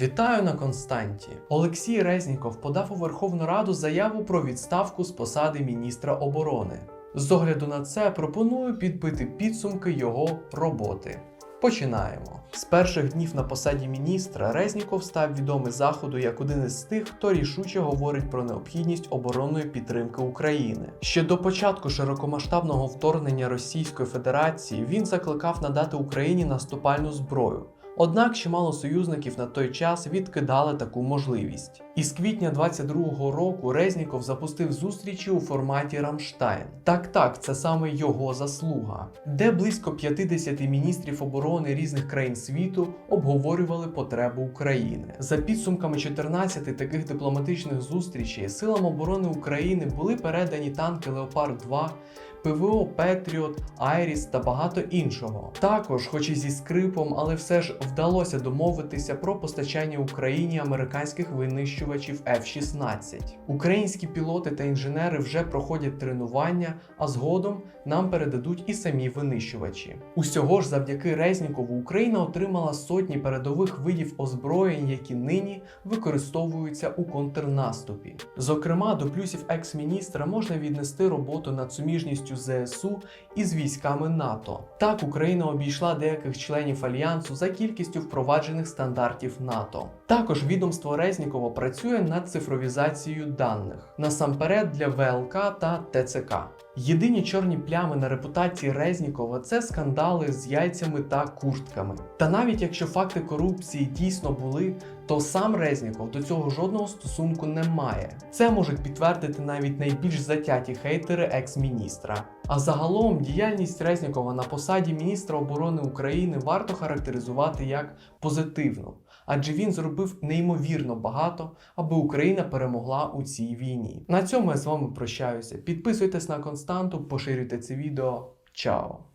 Вітаю на Константі. Олексій Резніков подав у Верховну Раду заяву про відставку з посади міністра оборони. З огляду на це пропоную підбити підсумки його роботи. Починаємо. З перших днів на посаді міністра Резніков став відомий заходу як один із тих, хто рішуче говорить про необхідність оборонної підтримки України. Ще до початку широкомасштабного вторгнення Російської Федерації він закликав надати Україні наступальну зброю. Однак чимало союзників на той час відкидали таку можливість. І з квітня 22-го року Резніков запустив зустрічі у форматі Рамштайн. Так, так, це саме його заслуга, де близько 50 міністрів оборони різних країн світу обговорювали потребу України. За підсумками 14 таких дипломатичних зустрічей силам оборони України були передані танки Леопард 2 ПВО Петріот, Айріс та багато іншого. Також, хоч і зі скрипом, але все ж вдалося домовитися про постачання Україні американських винищувачів F-16. Українські пілоти та інженери вже проходять тренування, а згодом нам передадуть і самі винищувачі. Усього ж завдяки Резнікову Україна отримала сотні передових видів озброєнь, які нині використовуються у контрнаступі. Зокрема, до плюсів екс-міністра можна віднести роботу над суміжністю ЗСУ із військами НАТО. Так Україна обійшла деяких членів альянсу за кількістю впроваджених стандартів НАТО. Також відомство Резнікова працює над цифровізацією даних насамперед для ВЛК та ТЦК. Єдині чорні плями на репутації Резнікова це скандали з яйцями та куртками. Та навіть якщо факти корупції дійсно були, то сам Резніков до цього жодного стосунку не має. Це можуть підтвердити навіть найбільш затяті хейтери екс-міністра. А загалом діяльність Резнікова на посаді міністра оборони України варто характеризувати як позитивну, адже він зробив неймовірно багато, аби Україна перемогла у цій війні. На цьому я з вами прощаюся. Підписуйтесь на константу, поширюйте це відео. Чао!